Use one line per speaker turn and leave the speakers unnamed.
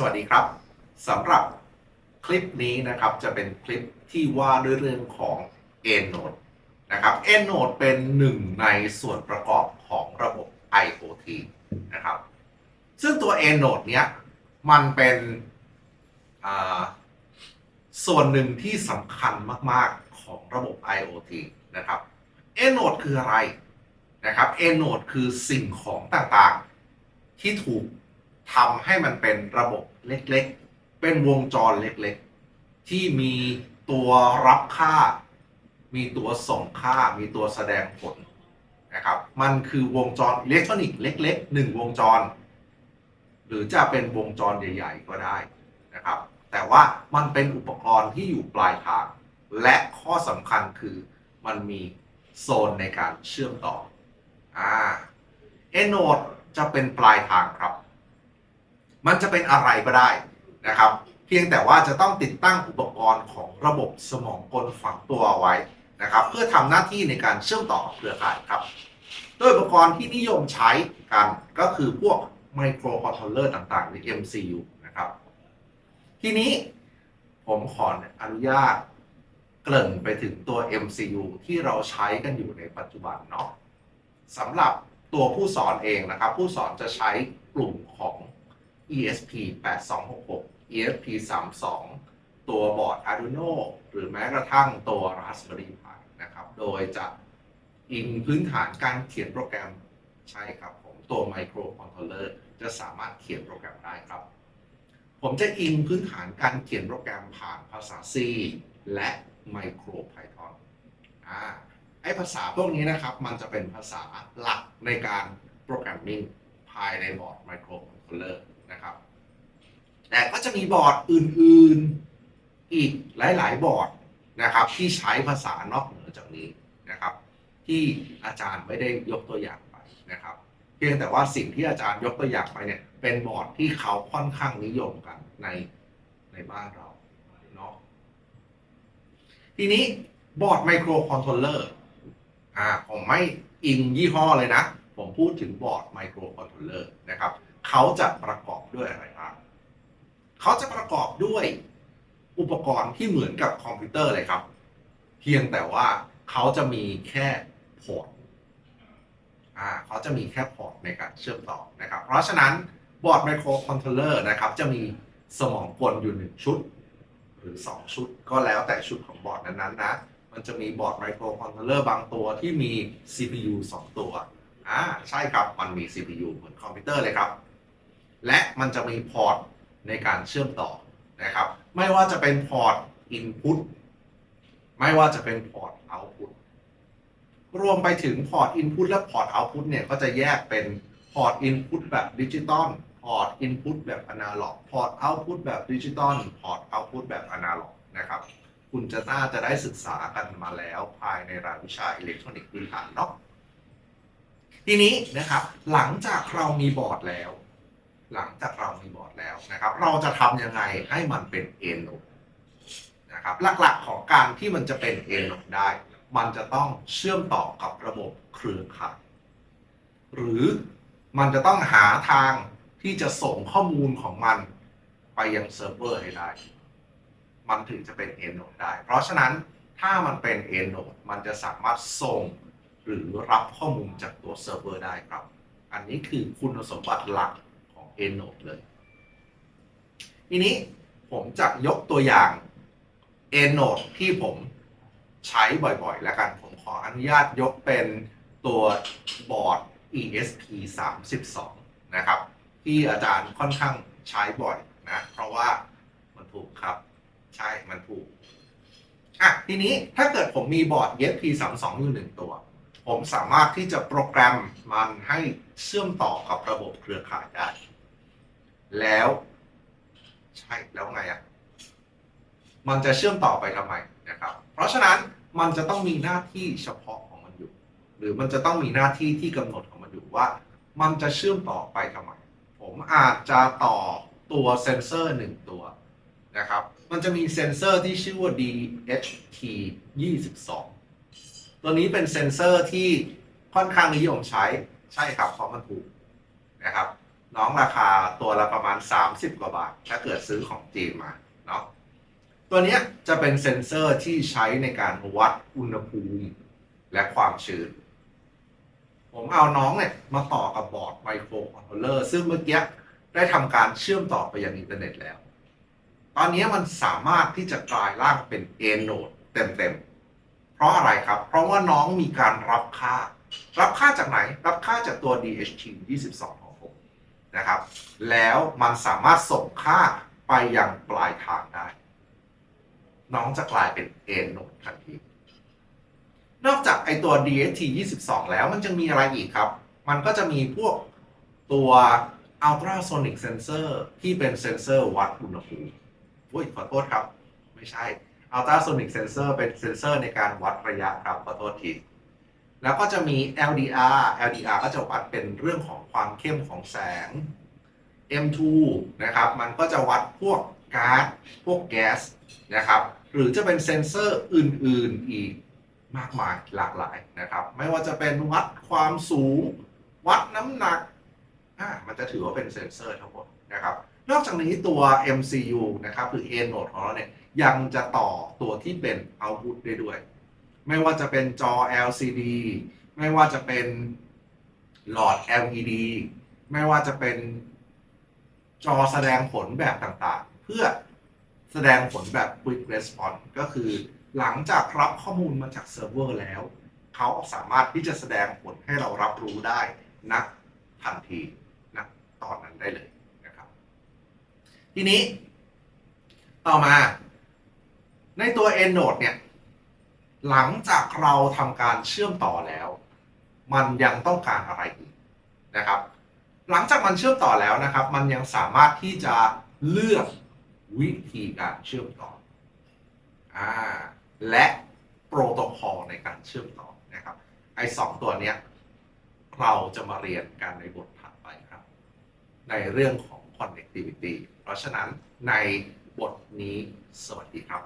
สวัสดีครับสำหรับคลิปนี้นะครับจะเป็นคลิปที่ว่าด้วยเรื่องของ EndNote นะครับ EndNote เป็นหนึ่งในส่วนประกอบของระบบ IoT นะครับ ซึ่งตัว EndNote เนี้ยมันเป็นส่วนหนึ่งที่สำคัญมาก ๆ ของระบบ IoT นะครับ EndNote คืออะไรนะครับ EndNote คือสิ่งของต่างๆ ที่ถูก ทำให้มันเป็นระบบเล็กๆ เป็นวงจรเล็กๆ ที่มีตัวรับค่า มีตัวส่งค่า มีตัวแสดงผลนะครับ มันคือวงจรอิเล็กทรอนิกส์เล็กๆหนึ่งวงจร หรือจะเป็นวงจรใหญ่ ๆ ก็ได้นะครับ แต่ว่ามันเป็นอุปกรณ์ที่อยู่ปลายทาง และข้อสำคัญคือมันมีโซนในการเชื่อมต่ออ่าเอโนดจะเป็นปลายทางครับ มันจะเป็นอะไรก็ได้นะครับ เพียงแต่ว่าจะต้องติดตั้งอุปกรณ์ของระบบสมองกลฝังตัวเอาไว้นะครับ เพื่อทำหน้าที่ในการเชื่อมต่อเครือข่ายครับ โดยอุปกรณ์ที่นิยมใช้กันก็คือพวกไมโครคอนโทรลเลอร์ต่างๆ หรือ MCU นะครับ ทีนี้ผมขออนุญาตเกริ่นไปถึงตัว MCU ที่เราใช้กันอยู่ในปัจจุบันเนาะสำหรับตัวผู้สอนเองนะครับ ผู้สอนจะใช้กลุ่มของ ESP 8266 ESP 32ตัวบอร์ด Arduino หรือแม้กระทั่งตัว Raspberry Pi นะครับ โดยจะอิงพื้นฐานการเขียนโปรแกรมใช่ครับผมตัว Microcontroller จะสามารถเขียนโปรแกรมได้ครับ ผมจะอิงพื้นฐานการเขียนโปรแกรมผ่านภาษา C และ MicroPython อ่าไอภาษาพวกนี้นะครับ มันจะเป็นภาษาหลักในการโปรแกรมมิ่งภายในบอร์ด Microcontroller นะครับ แต่ก็จะมีบอร์ดอื่นๆอีกหลาย ๆ บอร์ดนะครับ ที่ใช้ภาษานอกเหนือจากนี้นะครับ ที่อาจารย์ไม่ได้ยกตัวอย่างไปนะครับ เพียงแต่ว่าสิ่งที่อาจารย์ยกตัวอย่างไปเนี่ย เป็นบอร์ดที่เขาค่อนข้างนิยมกันในในบ้านเราเนาะทีนี้บอร์ดไมโครคอนโทรลเลอร์อ่าผมไม่อิงยี่ห้อเลยนะ ผมพูดถึงบอร์ดไมโครคอนโทรลเลอร์นะครับ เขาจะประกอบด้วยอะไร เขาจะประกอบด้วยอุปกรณ์ที่เหมือนกับคอมพิวเตอร์เลยครับ เพียงแต่ว่าเขาจะมีแค่พอร์ตอ่าเขาจะมีแค่พอร์ตในการเชื่อมต่อนะครับ เพราะฉะนั้นบอร์ดไมโครคอนโทรลเลอร์นะครับจะมีสมองกลอยู่1ชุด หรือ 2 ชุด ก็แล้วแต่ชุดของบอร์ดนั้นๆนะ มันจะมีบอร์ดไมโครคอนโทรลเลอร์บางตัวที่มี CPU 2 ตัวอ่าใช่ครับ มันมี CPU เหมือนคอมพิวเตอร์เลยครับ และมันจะมีพอร์ต ในการเชื่อมต่อนะครับ ไม่ว่าจะเป็นพอร์ต Input ไม่ว่าจะเป็นพอร์ต Output รวมไปถึงพอร์ต Input และพอร์ต Output เนี่ยก็จะแยกเป็นพอร์ต Input แบบดิจิตอลพอร์ต Input แบบอนาล็อกพอร์ต Output แบบดิจิตอลพอร์ต Output แบบอนาล็อกนะครับ คุณจะน่าจะได้ศึกษากันมาแล้วภายในรายวิชาอิเล็กทรอนิกส์พื้นฐานเนาะทีนี้นะครับหลังจากเรามีบอร์ดแล้ว หลังจากเรามีบอร์ดแล้วนะครับ เราจะทำยังไงให้มันเป็นเอ็นโนนะครับหลักๆของการที่มันจะเป็นเอ็นโนได้ มันจะต้องเชื่อมต่อกับระบบเครือข่ายหรือมันจะต้องหาทางที่จะส่งข้อมูลของมันไปยังเซิร์ฟเวอร์ให้ได้ มันถึงจะเป็น e n d node ได้ เพราะฉะนั้นถ้ามันเป็น e n d node มันจะสามารถส่งหรือรับข้อมูลจากตัวเซิร์ฟเวอร์ได้ครับ อันนี้คือคุณสมบัติหลัก ของ e n d node เลย ทีนี้ผมจะยกตัวอย่าง e n d node ที่ผมใช้บ่อยๆ แล้วกัน ผมขออนุญาตยกเป็นตัวบอร์ด ESP 32นะครับ ที่อาจารย์ค่อนข้างใช้บ่อยนะ เพราะว่ามันถูกครับ ใช่มันถูกอะทีนี้ถ้าเกิดผมมีบอร์ด ESP 32อยู่หนึ่งตัว ผมสามารถที่จะโปรแกรมมันให้เชื่อมต่อกับระบบเครือข่ายได้ แล้ว ใช่แล้วไงอะมันจะเชื่อมต่อไปทำไมนะครับ เพราะฉะนั้นมันจะต้องมีหน้าที่เฉพาะของมันอยู่ หรือมันจะต้องมีหน้าที่ที่กำหนดของมันอยู่ว่า มันจะเชื่อมต่อไปทำไม ผมอาจจะต่อตัวเซนเซอร์หนึ่งตัวนะครับ มันจะมีเซนเซอร์ที่ชื่อว่า DHT 22 ตัวนี้เป็นเซนเซอร์ที่ค่อนข้างนิยมใช้ ใช่ครับเพราะมันถูกนะครับ น้องราคาตัวละประมาณ 30 กว่าบาท ถ้าเกิดซื้อของจีนมาเนาะตัวนี้จะเป็นเซ็นเซอร์ที่ใช้ในการวัดอุณหภูมิและความชื้น ผมเอาน้องเนี่ยมาต่อกับบอร์ดไมโครคอนโทรลเลอร์ซึ่งเมื่อกี้ได้ทำการเชื่อมต่อไปยังอินเทอร์เน็ตแล้ว ตอนนี้มันสามารถที่จะกลายร่างเป็น A node เต็มๆ เพราะอะไรครับ เพราะว่าน้องมีการรับค่า รับค่าจากไหน รับค่าจากตัว DHT 22ของ นะครับ แล้วมันสามารถส่งค่าไปยังปลายทางได้ น้องจะกลายเป็น A node ทันที นอกจากไอตัว DHT 22 แล้วมันจะมีอะไรอีกครับ มันก็จะมีพวกตัว ultrasonic sensor ที่เป็นเซนเซอร์วัดอุณหภูมิอุ้ยขอโทษครับ ไม่ใช่ ultrasonic sensor เป็นเซนเซอร์ในการวัดระยะครับขอโทษที แล้วก็จะมี LDR LDR ก็จะวัดเป็นเรื่องของความเข้มของแสง M2 นะครับมันก็จะวัดพวกก๊าซพวกแก๊สนะครับหรือจะเป็นเซนเซอร์อื่นๆอีกมากมายหลากหลายนะครับ ไม่ว่าจะเป็นวัดความสูง วัดน้ำหนักอ่ามันจะถือว่าเป็นเซนเซอร์ทั้งหมดนะครับ นอกจากนี้ตัว MCU นะครับหรือ A node ของเราเนี่ยยังจะต่อตัวที่เป็น output ได้ด้วย ไม่ว่าจะเป็นจอ LCD ไม่ว่าจะเป็นหลอด LED ไม่ว่าจะเป็นจอแสดงผลแบบต่างๆ เพื่อแสดงผลแบบ Quick Response ก็คือหลังจากรับข้อมูลมาจากเซิร์ฟเวอร์แล้ว เขาสามารถที่จะแสดงผลให้เรารับรู้ได้ณทันทีณตอนนั้นได้เลยนะครับ ทีนี้ ต่อมาในตัว EndNote เนี่ย หลังจากเราทำการเชื่อมต่อแล้ว มันยังต้องการอะไรอีกนะครับ หลังจากมันเชื่อมต่อแล้วนะครับ มันยังสามารถที่จะเลือกวิธีการเชื่อมต่ออาและโปรโตคอลในการเชื่อมต่อนะครับ ไอ้สองตัวเนี้ยเราจะมาเรียนกันในบทถัดไปครับ ในเรื่องของ connectivity เพราะฉะนั้นในบทนี้สวัสดีครับ